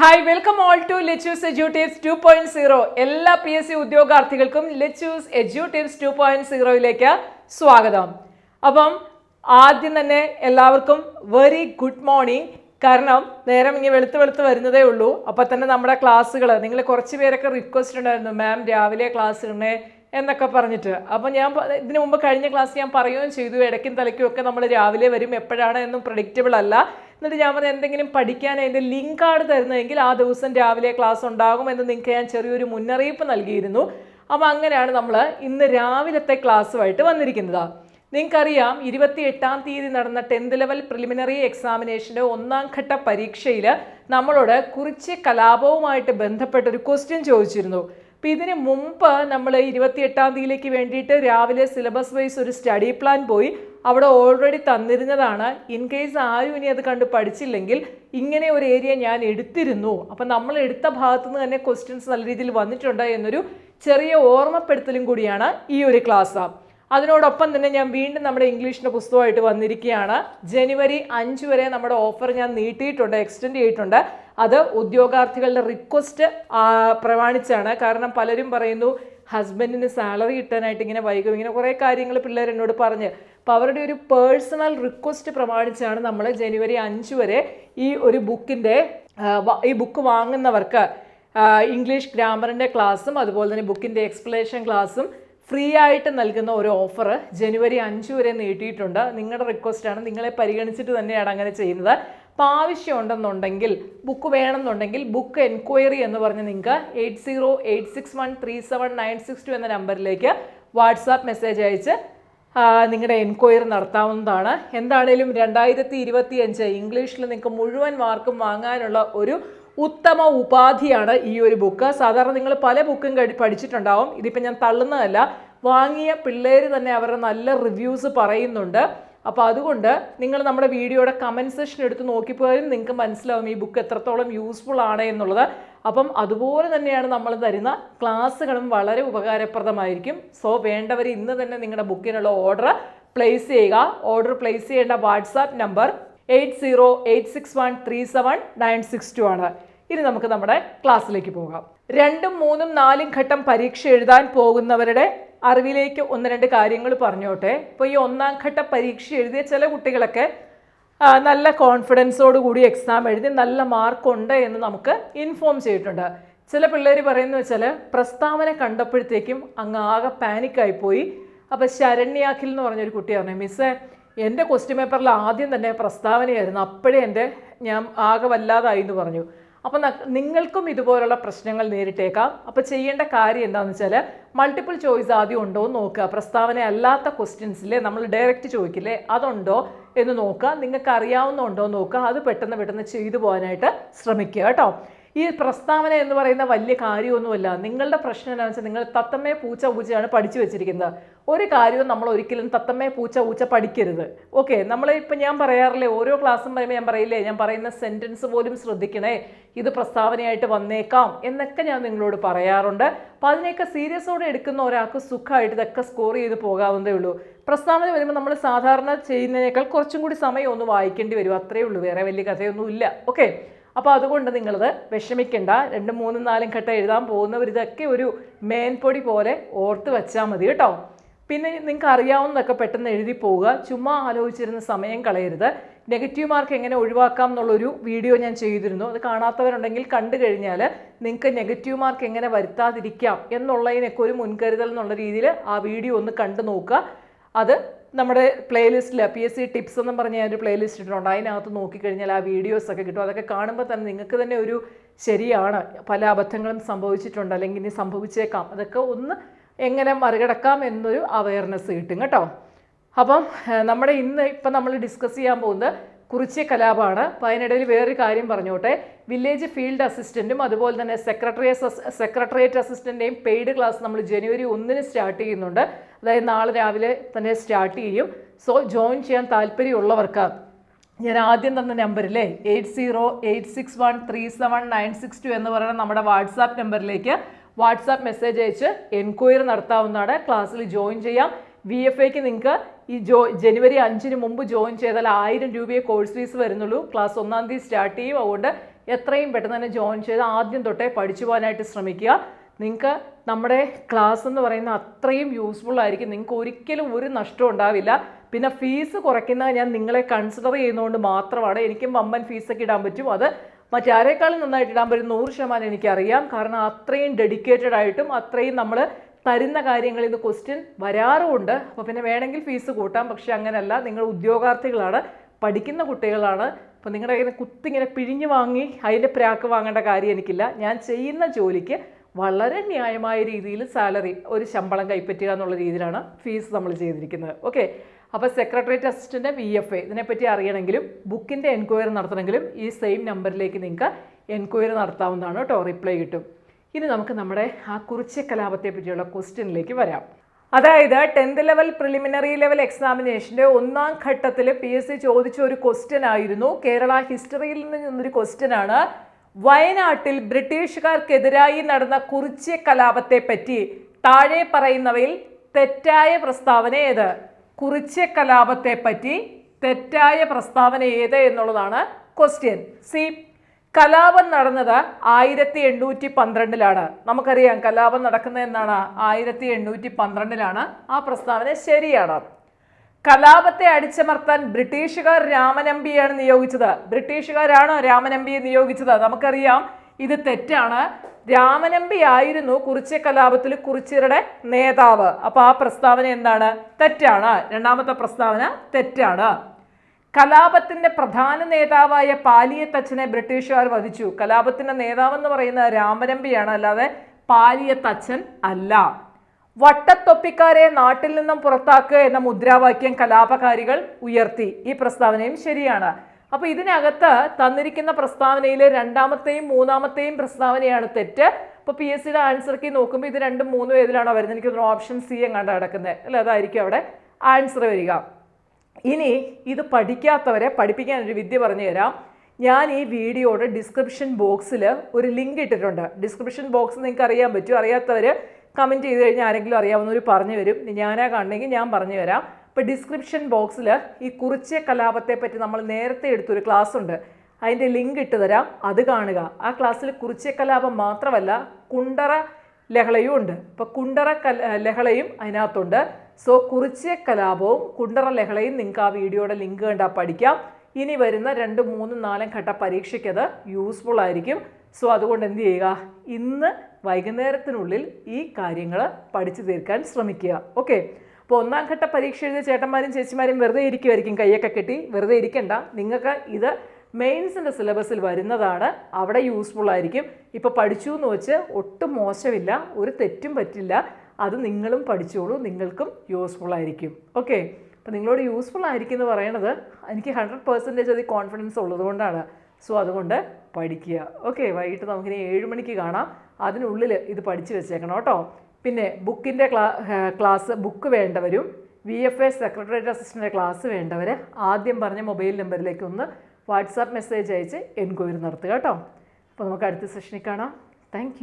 Hi welcome all to Lechus edu tips two point zero എല്ലാ P S C ഉദ്യോഗാർത്ഥികൾക്കും Lechus edu tips two point സീറോയിലേക്ക് സ്വാഗതം. അപ്പം ആദ്യം തന്നെ എല്ലാവർക്കും വെരി ഗുഡ് മോർണിംഗ് കാരണം നേരം ഇങ്ങനെ വെളുത്ത് വെളുത്ത് വരുന്നതേ ഉള്ളൂ. അപ്പോൾ തന്നെ നമ്മുടെ ക്ലാസ്സുകൾ നിങ്ങൾ കുറച്ച് പേരൊക്കെ റിക്വസ്റ്റ് ഉണ്ടായിരുന്നു മാം രാവിലെ ക്ലാസ് ഇടണേ എന്നൊക്കെ പറഞ്ഞിട്ട്. അപ്പോൾ ഞാൻ ഇതിനു മുമ്പ് കഴിഞ്ഞ ക്ലാസ് ഞാൻ പറയുകയും ചെയ്തു ഇടയ്ക്കും തലയ്ക്കും ഒക്കെ നമ്മൾ രാവിലെ വരും എപ്പോഴാണ് എന്നും പ്രഡിക്റ്റബിൾ അല്ല. എന്നിട്ട് ഞാൻ പറഞ്ഞു എന്തെങ്കിലും പഠിക്കാൻ അതിന്റെ ലിങ്കാണ് തരുന്നതെങ്കിൽ ആ ദിവസം രാവിലെ ക്ലാസ് ഉണ്ടാകുമെന്ന് നിങ്ങൾക്ക് ഞാൻ ചെറിയൊരു മുന്നറിയിപ്പ് നൽകിയിരുന്നു. അപ്പോൾ അങ്ങനെയാണ് നമ്മൾ ഇന്ന് രാവിലത്തെ ക്ലാസ്സുമായിട്ട് വന്നിരിക്കുന്നത്. നിങ്ങൾക്കറിയാം ഇരുപത്തി എട്ടാം തീയതി നടന്ന ടെൻത്ത് ലെവൽ പ്രിലിമിനറി എക്സാമിനേഷന്റെ ഒന്നാം ഘട്ട പരീക്ഷയിൽ നമ്മളോട് കുറിച്ച് കലാപവുമായിട്ട് ബന്ധപ്പെട്ട ഒരു ക്വസ്റ്റ്യൻ ചോദിച്ചിരുന്നു. അപ്പോൾ ഇതിന് മുമ്പ് നമ്മൾ ഇരുപത്തി എട്ടാം തീയതിയിലേക്ക് വേണ്ടിയിട്ട് രാവിലെ സിലബസ് വൈസ് ഒരു സ്റ്റഡി പ്ലാൻ പോയി. അവിടെ ഓൾറെഡി തന്നിരുന്നതാണ്. ഇൻ കേസ് ആരും ഇനി അത് കണ്ട് പഠിച്ചില്ലെങ്കിൽ ഇങ്ങനെ ഒരു ഏരിയ ഞാൻ എടുത്തിരുന്നു. അപ്പം നമ്മൾ എടുത്ത ഭാഗത്തു നിന്ന് തന്നെ ക്വസ്റ്റ്യൻസ് നല്ല രീതിയിൽ വന്നിട്ടുണ്ട് എന്നൊരു ചെറിയ ഓർമ്മപ്പെടുത്തലും കൂടിയാണ് ഈ ഒരു ക്ലാസ് അതിനോടൊപ്പം തന്നെ ഞാൻ വീണ്ടും നമ്മുടെ ഇംഗ്ലീഷിന്റെ പുസ്തകമായിട്ട് വന്നിരിക്കുകയാണ്. ജനുവരി അഞ്ച് വരെ നമ്മുടെ ഓഫർ ഞാൻ നീട്ടിയിട്ടുണ്ട് എക്സ്റ്റെൻഡ് ചെയ്തിട്ടുണ്ട്. അത് ഉദ്യോഗാർത്ഥികളുടെ റിക്വസ്റ്റ് പ്രമാണിച്ചാണ്. കാരണം പലരും പറയുന്നു ഹസ്ബൻഡിന് സാലറി കിട്ടാനായിട്ട് ഇങ്ങനെ വൈകും. ഇങ്ങനെ കുറേ കാര്യങ്ങൾ പിള്ളേർ എന്നോട് പറഞ്ഞ്. അപ്പോൾ അവരുടെ ഒരു പേഴ്സണൽ റിക്വസ്റ്റ് പ്രമാണിച്ചാണ് നമ്മൾ ജനുവരി അഞ്ച് വരെ ഈ ഒരു ബുക്കിന്റെ ഈ ബുക്ക് വാങ്ങുന്നവർക്ക് ഇംഗ്ലീഷ് ഗ്രാമറിന്റെ ക്ലാസ്സും അതുപോലെ തന്നെ ബുക്കിന്റെ എക്സ്പ്ലനേഷൻ ക്ലാസ്സും ഫ്രീ ആയിട്ട് നൽകുന്ന ഒരു ഓഫർ ജനുവരി അഞ്ച് വരെ നീട്ടിയിട്ടുണ്ട്. നിങ്ങളുടെ റിക്വസ്റ്റാണ് നിങ്ങളെ പരിഗണിച്ചിട്ട് തന്നെയാണ് അങ്ങനെ ചെയ്യുന്നത്. അപ്പോൾ ആവശ്യമുണ്ടെന്നുണ്ടെങ്കിൽ ബുക്ക് വേണമെന്നുണ്ടെങ്കിൽ ബുക്ക് എൻക്വയറി എന്ന് പറഞ്ഞ് നിങ്ങൾക്ക് eight zero eight six one three seven nine six two എന്ന നമ്പറിലേക്ക് വാട്സാപ്പ് മെസ്സേജ് അയച്ച് നിങ്ങളുടെ എൻക്വയറി നടത്താവുന്നതാണ്. എന്താണേലും രണ്ടായിരത്തി ഇരുപത്തി അഞ്ച് ഇംഗ്ലീഷിൽ നിങ്ങൾക്ക് മുഴുവൻ മാർക്കും വാങ്ങാനുള്ള ഒരു ഉത്തമ ഉപാധിയാണ് ഈ ഒരു ബുക്ക് സാധാരണ നിങ്ങൾ പല ബുക്കും പഠിച്ചിട്ടുണ്ടാവും. ഇതിപ്പോൾ ഞാൻ തള്ളുന്നതല്ല വാങ്ങിയ പിള്ളേർ തന്നെ അവരുടെ നല്ല റിവ്യൂസ് പറയുന്നുണ്ട്. അപ്പോൾ അതുകൊണ്ട് നിങ്ങൾ നമ്മുടെ വീഡിയോയുടെ കമന്റ് സെഷൻ എടുത്ത് നോക്കിപ്പോയാലും നിങ്ങൾക്ക് മനസ്സിലാവും ഈ ബുക്ക് എത്രത്തോളം യൂസ്ഫുൾ ആണ് എന്നുള്ളത്. അപ്പം അതുപോലെ തന്നെയാണ് നമ്മൾ തരുന്ന ക്ലാസ്സുകളും വളരെ ഉപകാരപ്രദമായിരിക്കും. സോ വേണ്ടവർ ഇന്ന് തന്നെ നിങ്ങളുടെ ബുക്കിനുള്ള ഓർഡർ പ്ലേസ് ചെയ്യുക. ഓർഡർ പ്ലേസ് ചെയ്യേണ്ട WhatsApp number eight zero eight six one three seven nine six two ആണ്. ഇനി നമുക്ക് നമ്മുടെ ക്ലാസ്സിലേക്ക് പോകാം. രണ്ടും മൂന്നും നാലും ഘട്ടം പരീക്ഷ എഴുതാൻ പോകുന്നവരുടെ അറിവിലേക്ക് ഒന്ന് രണ്ട് കാര്യങ്ങൾ പറഞ്ഞോട്ടെ. ഇപ്പോൾ ഈ ഒന്നാം ഘട്ട പരീക്ഷ എഴുതിയ ചില കുട്ടികളൊക്കെ നല്ല കോൺഫിഡൻസോട് കൂടി എക്സാം എഴുതി നല്ല മാർക്ക് ഉണ്ട് എന്ന് നമുക്ക് ഇൻഫോം ചെയ്തിട്ടുണ്ട്. ചില പിള്ളേർ പറയുന്നത് വെച്ചാൽ പ്രസ്താവന കണ്ടപ്പോഴത്തേക്കും അങ്ങ് ആകെ പാനിക്കായി പോയി അപ്പോൾ ശരണ്യാഖിൽ എന്ന് പറഞ്ഞൊരു കുട്ടി പറഞ്ഞു മിസ്സേ എന്റെ ക്വസ്റ്റ്യൻ പേപ്പറിൽ ആദ്യം തന്നെ പ്രസ്താവനയായിരുന്നു. അപ്പോഴേ എന്റെ ഞാൻ ആകെ വല്ലാതായി എന്ന് പറഞ്ഞു. അപ്പം നിങ്ങൾക്കും ഇതുപോലുള്ള പ്രശ്നങ്ങൾ നേരിട്ടേക്കാം. അപ്പോൾ ചെയ്യേണ്ട കാര്യം എന്താണെന്ന് വെച്ചാൽ മൾട്ടിപ്പിൾ ചോയ്സ് ആദ്യം ഉണ്ടോ എന്ന് നോക്കുക. പ്രസ്താവന അല്ലാത്ത ക്വസ്റ്റ്യൻസിൽ നമ്മൾ ഡയറക്റ്റ് ചോദിക്കില്ലേ അതുണ്ടോ എന്ന് നോക്കുക. നിങ്ങൾക്ക് അറിയാവുന്നുണ്ടോ എന്ന് നോക്കുക. അത് പെട്ടെന്ന് പെട്ടെന്ന് ചെയ്തു പോകാനായിട്ട് ശ്രമിക്കുക കേട്ടോ. ഈ പ്രസ്താവന എന്ന് പറയുന്ന വലിയ കാര്യമൊന്നുമല്ല. നിങ്ങളുടെ പ്രശ്നം എന്താണെന്ന് വെച്ചാൽ നിങ്ങൾ തത്തമ്മേ പൂച്ച പൂച്ചയാണ് പഠിച്ചു വെച്ചിരിക്കുന്നത്. ഒരു കാര്യവും നമ്മൾ ഒരിക്കലും തത്തമ്മേ പൂച്ച പൂച്ച പഠിക്കരുത്. ഓക്കെ നമ്മൾ ഇപ്പം ഞാൻ പറയാറില്ലേ ഓരോ ക്ലാസ്സും പറയുമ്പോൾ ഞാൻ പറയില്ലേ ഞാൻ പറയുന്ന സെന്റൻസ് പോലും ശ്രദ്ധിക്കണേ ഇത് പ്രസ്താവനയായിട്ട് വന്നേക്കാം എന്നൊക്കെ ഞാൻ നിങ്ങളോട് പറയാറുണ്ട്. അപ്പോൾ അതിനെയൊക്കെ സീരിയസോടെ എടുക്കുന്ന ഒരാൾക്ക് സുഖമായിട്ട് ഇതൊക്കെ സ്കോർ ചെയ്ത് പോകാവുന്നതേ ഉള്ളൂ. പ്രസ്താവന വരുമ്പോൾ നമ്മൾ സാധാരണ ചെയ്യുന്നതിനേക്കാൾ കുറച്ചും കൂടി സമയം ഒന്ന് വായിക്കേണ്ടി വരും. അത്രയേ ഉള്ളൂ വേറെ വലിയ കഥയൊന്നുമില്ല. ഓക്കെ അപ്പോൾ അതുകൊണ്ട് നിങ്ങളത് വിഷമിക്കേണ്ട. രണ്ടും മൂന്നും നാലും ഘട്ടം എഴുതാൻ പോകുന്നവർ ഇതൊക്കെ ഒരു മേൻപൊടി പോലെ ഓർത്ത് വെച്ചാൽ മതി കേട്ടോ. പിന്നെ നിങ്ങൾക്ക് അറിയാവുന്നതൊക്കെ പെട്ടെന്ന് എഴുതി പോവുക. ചുമ്മാ ആലോചിച്ചിരുന്ന സമയം കളയരുത്. നെഗറ്റീവ് മാർക്ക് എങ്ങനെ ഒഴിവാക്കാം എന്നുള്ളൊരു വീഡിയോ ഞാൻ ചെയ്തിരുന്നു. അത് കാണാത്തവരുണ്ടെങ്കിൽ കണ്ടു കഴിഞ്ഞാൽ നിങ്ങൾക്ക് നെഗറ്റീവ് മാർക്ക് എങ്ങനെ വരുത്താതിരിക്കാം എന്നുള്ളതിനൊക്കെ ഒരു മുൻകരുതൽ എന്നുള്ള രീതിയിൽ ആ വീഡിയോ ഒന്ന് കണ്ടു നോക്കുക. അത് നമ്മുടെ പ്ലേലിസ്റ്റിൽ പി എസ് സി ടിപ്സ് എന്ന് പറഞ്ഞ ഒരു പ്ലേലിസ്റ്റ് ഇട്ടിട്ടുണ്ട്. അതിനകത്ത് നോക്കിക്കഴിഞ്ഞാൽ ആ വീഡിയോസ് ഒക്കെ കിട്ടും. അതൊക്കെ കാണുമ്പോൾ തന്നെ നിങ്ങൾക്ക് തന്നെ ഒരു ശരിയാണ്. പല അബദ്ധങ്ങളും സംഭവിച്ചിട്ടുണ്ട് അല്ലെങ്കിൽ ഇനി സംഭവിച്ചേക്കാം. അതൊക്കെ ഒന്ന് എങ്ങനെ മറികടക്കാം എന്നൊരു അവയർനെസ് കിട്ടും കേട്ടോ. അപ്പം നമ്മുടെ ഇന്ന് ഇപ്പം നമ്മൾ ഡിസ്കസ് ചെയ്യാൻ പോകുന്നത് കുറിച്യ കലാപമാണ് അപ്പോൾ അതിനിടയിൽ വേറൊരു കാര്യം പറഞ്ഞോട്ടെ. വില്ലേജ് ഫീൽഡ് അസിസ്റ്റന്റും അതുപോലെ തന്നെ സെക്രട്ടറി സെക്രട്ടേറിയറ്റ് അസിസ്റ്റന്റെയും പെയ്ഡ് ക്ലാസ് നമ്മൾ ജനുവരി ഒന്നിന് സ്റ്റാർട്ട് ചെയ്യുന്നുണ്ട്. അതായത് നാളെ രാവിലെ തന്നെ സ്റ്റാർട്ട് ചെയ്യും. സോ ജോയിൻ ചെയ്യാൻ താല്പര്യമുള്ളവർക്ക് ഞാൻ ആദ്യം തന്ന നമ്പറിലെ eight zero eight six one three seven nine six two എന്ന് പറയുന്ന നമ്മുടെ വാട്സാപ്പ് നമ്പറിലേക്ക് വാട്സാപ്പ് മെസ്സേജ് അയച്ച് എൻക്വയറി നടത്താവുന്നതാണ്. ക്ലാസ്സിൽ ജോയിൻ ചെയ്യാം. വി എഫ് എക്ക് നിങ്ങൾക്ക് ഈ ജോ ജനുവരി അഞ്ചിന് മുമ്പ് ജോയിൻ ചെയ്താൽ ആയിരം രൂപയെ കോഴ്സ് ഫീസ് വരുന്നുള്ളൂ. ക്ലാസ് ഒന്നാം തീയതി സ്റ്റാർട്ട് ചെയ്യും. അതുകൊണ്ട് എത്രയും പെട്ടെന്ന് തന്നെ ജോയിൻ ചെയ്ത് ആദ്യം തൊട്ടേ പഠിച്ചു പോകാനായിട്ട് ശ്രമിക്കുക. നിങ്ങൾക്ക് നമ്മുടെ ക്ലാസ് എന്ന് പറയുന്നത് അത്രയും യൂസ്ഫുൾ ആയിരിക്കും. നിങ്ങൾക്ക് ഒരിക്കലും ഒരു നഷ്ടം ഉണ്ടാവില്ല. പിന്നെ ഫീസ് കുറയ്ക്കുന്നത് ഞാൻ നിങ്ങളെ കൺസിഡർ ചെയ്യുന്നതുകൊണ്ട് മാത്രമാണ്. എനിക്കും വമ്പൻ ഫീസൊക്കെ ഇടാൻ പറ്റും. അത് മറ്റാരേക്കാളും നന്നായിട്ട് ഇടാൻ പറ്റും. നൂറ് ശതമാനം എനിക്കറിയാം. കാരണം അത്രയും ഡെഡിക്കേറ്റഡ് ആയിട്ടും അത്രയും നമ്മൾ തരുന്ന കാര്യങ്ങളിൽ നിന്ന് ക്വസ്റ്റ്യൻ വരാറുമുണ്ട്. അപ്പോൾ പിന്നെ വേണമെങ്കിൽ ഫീസ് കൂട്ടാം. പക്ഷേ അങ്ങനെയല്ല നിങ്ങൾ ഉദ്യോഗാർത്ഥികളാണ്. പഠിക്കുന്ന കുട്ടികളാണ്. അപ്പോൾ നിങ്ങളുടെ കയ്യിൽ കുത്തി കുത്തിങ്ങനെ പിഴിഞ്ഞു വാങ്ങി അതിന്റെ പ്രാക്ക് വാങ്ങേണ്ട കാര്യം എനിക്കില്ല. ഞാൻ ചെയ്യുന്ന ജോലിക്ക് വളരെ ന്യായമായ രീതിയിൽ സാലറി ഒരു ശമ്പളം കൈപ്പറ്റുക എന്നുള്ള രീതിയിലാണ് ഫീസ് നമ്മൾ ചെയ്തിരിക്കുന്നത്. ഓക്കെ അപ്പോൾ secretariat assistant V F A ഇതിനെപ്പറ്റി അറിയണമെങ്കിലും ബുക്കിന്റെ എൻക്വയറി നടത്തണമെങ്കിലും ഈ സെയിം നമ്പറിലേക്ക് നിങ്ങൾക്ക് എൻക്വയറി നടത്താവുന്നതാണ് കേട്ടോ. റിപ്ലൈ കിട്ടും. ഇനി നമുക്ക് നമ്മുടെ ആ കുറിച്ച കലാപത്തെ പറ്റിയുള്ള ക്വസ്റ്റ്യനിലേക്ക് വരാം. അതായത് ടെൻത്ത് ലെവൽ പ്രിലിമിനറി ലെവൽ എക്സാമിനേഷന്റെ ഒന്നാം ഘട്ടത്തിൽ പി എസ് സി ചോദിച്ച ഒരു ക്വസ്റ്റ്യൻ ആയിരുന്നു. കേരള ഹിസ്റ്ററിയിൽ നിന്നൊരു ക്വസ്റ്റ്യൻ ആണ്. വയനാട്ടിൽ ബ്രിട്ടീഷുകാർക്കെതിരായി നടന്ന കുറിച്യ കലാപത്തെ പറ്റി താഴെ പറയുന്നവയിൽ തെറ്റായ പ്രസ്താവന ഏത്? കുറിച്യ കലാപത്തെ പറ്റി തെറ്റായ പ്രസ്താവന ഏത് എന്നുള്ളതാണ് ക്വസ്റ്റ്യൻ. സി കലാപം നടന്നത് ആയിരത്തി എണ്ണൂറ്റി പന്ത്രണ്ടിലാണ്. നമുക്കറിയാം കലാപം നടക്കുന്നത് എന്നാണ്. ആയിരത്തി എണ്ണൂറ്റി പന്ത്രണ്ടിലാണ് ആ പ്രസ്താവന ശരിയാണ്. കലാപത്തെ അടിച്ചമർത്താൻ ബ്രിട്ടീഷുകാർ രാമനമ്പിയാണ് നിയോഗിച്ചത്. ബ്രിട്ടീഷുകാരാണോ രാമനമ്പിയെ നിയോഗിച്ചത്. നമുക്കറിയാം ഇത് തെറ്റാണ്. രാമനമ്പി ആയിരുന്നു കുറിച്യ കലാപത്തിൽ കുറിച്യരുടെ നേതാവ്. അപ്പോൾ ആ പ്രസ്താവന എന്താണ്? തെറ്റാണ്. രണ്ടാമത്തെ പ്രസ്താവന തെറ്റാണ്. കലാപത്തിന്റെ പ്രധാന നേതാവായ പാലിയത്തച്ഛനെ ബ്രിട്ടീഷുകാർ വധിച്ചു. കലാപത്തിന്റെ നേതാവെന്ന് പറയുന്നത് രാമരമ്പിയാണ്. അല്ലാതെ പാലിയത്തച്ഛൻ അല്ല. വട്ടത്തൊപ്പിക്കാരെ നാട്ടിൽ നിന്നും പുറത്താക്കുക എന്ന മുദ്രാവാക്യം കലാപകാരികൾ ഉയർത്തി. ഈ പ്രസ്താവനയും ശരിയാണ്. അപ്പൊ ഇതിനകത്ത് തന്നിരിക്കുന്ന പ്രസ്താവനയിലെ രണ്ടാമത്തെയും മൂന്നാമത്തെയും പ്രസ്താവനയാണ് തെറ്റ്. അപ്പോൾ പി എസ് സിയുടെ ആൻസർ കീ നോക്കുമ്പോൾ ഇത് രണ്ടും മൂന്നും ഏതിലാണോ വരുന്നത്? എനിക്ക് ഓപ്ഷൻ സി എങ്ങാണ്ട് കിടക്കുന്നത്. അല്ല? അതായിരിക്കും അവിടെ ആൻസർ വരിക. ഇനി ഇത് പഠിക്കാത്തവരെ പഠിപ്പിക്കാൻ ഒരു വിദ്യ പറഞ്ഞു തരാം. ഞാൻ ഈ വീഡിയോയുടെ ഡിസ്ക്രിപ്ഷൻ ബോക്സിൽ ഒരു ലിങ്ക് ഇട്ടിട്ടുണ്ട്. ഡിസ്ക്രിപ്ഷൻ ബോക്സ് നിങ്ങൾക്ക് അറിയാൻ പറ്റും. അറിയാത്തവർ കമന്റ് ചെയ്ത് കഴിഞ്ഞാൽ ആരെങ്കിലും അറിയാവുന്നവർ പറഞ്ഞു വരും. ഞാനാ കാണണമെങ്കിൽ ഞാൻ പറഞ്ഞു തരാം. ഇപ്പോൾ ഡിസ്ക്രിപ്ഷൻ ബോക്സിൽ ഈ കുറിച്ച കലാപത്തെ പറ്റി നമ്മൾ നേരത്തെ എടുത്തൊരു ക്ലാസ് ഉണ്ട്. അതിന്റെ ലിങ്ക് ഇട്ട് തരാം. അത് കാണുക. ആ ക്ലാസ്സിൽ കുറിച്ച കലാപം മാത്രമല്ല കുണ്ടറ ലഹളയും ഉണ്ട്. അപ്പോൾ കുണ്ടറ കല ലഹളയും അതിനകത്തുണ്ട്. സോ കുറിച്ചിയ കലാപവും കുണ്ടറ ലഹളയും നിങ്ങൾക്ക് ആ വീഡിയോയുടെ ലിങ്ക് കണ്ടാൽ പഠിക്കാം. ഇനി വരുന്ന രണ്ട് മൂന്ന് നാലും ഘട്ട പരീക്ഷയ്ക്ക് അത് യൂസ്ഫുൾ ആയിരിക്കും. സോ അതുകൊണ്ട് എന്ത് ചെയ്യുക? ഇന്ന് വൈകുന്നേരത്തിനുള്ളിൽ ഈ കാര്യങ്ങൾ പഠിച്ചു തീർക്കാൻ ശ്രമിക്കുക. ഓക്കെ അപ്പോൾ ഒന്നാം ഘട്ട പരീക്ഷ എഴുതിയ ചേട്ടന്മാരും ചേച്ചിമാരും വെറുതെ ഇരിക്കുമായിരിക്കും കൈയൊക്കെ കെട്ടി. വെറുതെ ഇരിക്കണ്ട. നിങ്ങൾക്ക് ഇത് മെയിൻസിന്റെ സിലബസിൽ വരുന്നതാണ്. അവിടെ യൂസ്ഫുൾ ആയിരിക്കും. ഇപ്പോൾ പഠിച്ചു എന്ന് വെച്ച് ഒട്ടും മോശമില്ല. ഒരു തെറ്റും പറ്റില്ല. അത് നിങ്ങളും പഠിച്ചോളൂ നിങ്ങൾക്കും യൂസ്ഫുൾ ആയിരിക്കും. ഓക്കെ അപ്പോൾ നിങ്ങളോട് യൂസ്ഫുൾ ആയിരിക്കും എന്ന് പറയണത് എനിക്ക് ഹൺഡ്രഡ് പെർസെന്റേജ് അത് കോൺഫിഡൻസ് ഉള്ളതുകൊണ്ടാണ് സോ അതുകൊണ്ട് പഠിക്കുക. ഓക്കെ വൈകിട്ട് നമുക്കിനി ഏഴ് മണിക്ക് കാണാം. അതിനുള്ളിൽ ഇത് പഠിച്ചു വെച്ചേക്കണം കേട്ടോ. പിന്നെ ബുക്കിന്റെ ക്ലാ class book വേണ്ടവരും V F A secretariat assistant class വേണ്ടവർ ആദ്യം പറഞ്ഞ മൊബൈൽ നമ്പറിലേക്ക് ഒന്ന് വാട്സാപ്പ് മെസ്സേജ് അയച്ച് എൻക്വയറി നടത്തുക കേട്ടോ. അപ്പോൾ നമുക്ക് അടുത്ത സെഷനിൽ കാണാം. താങ്ക്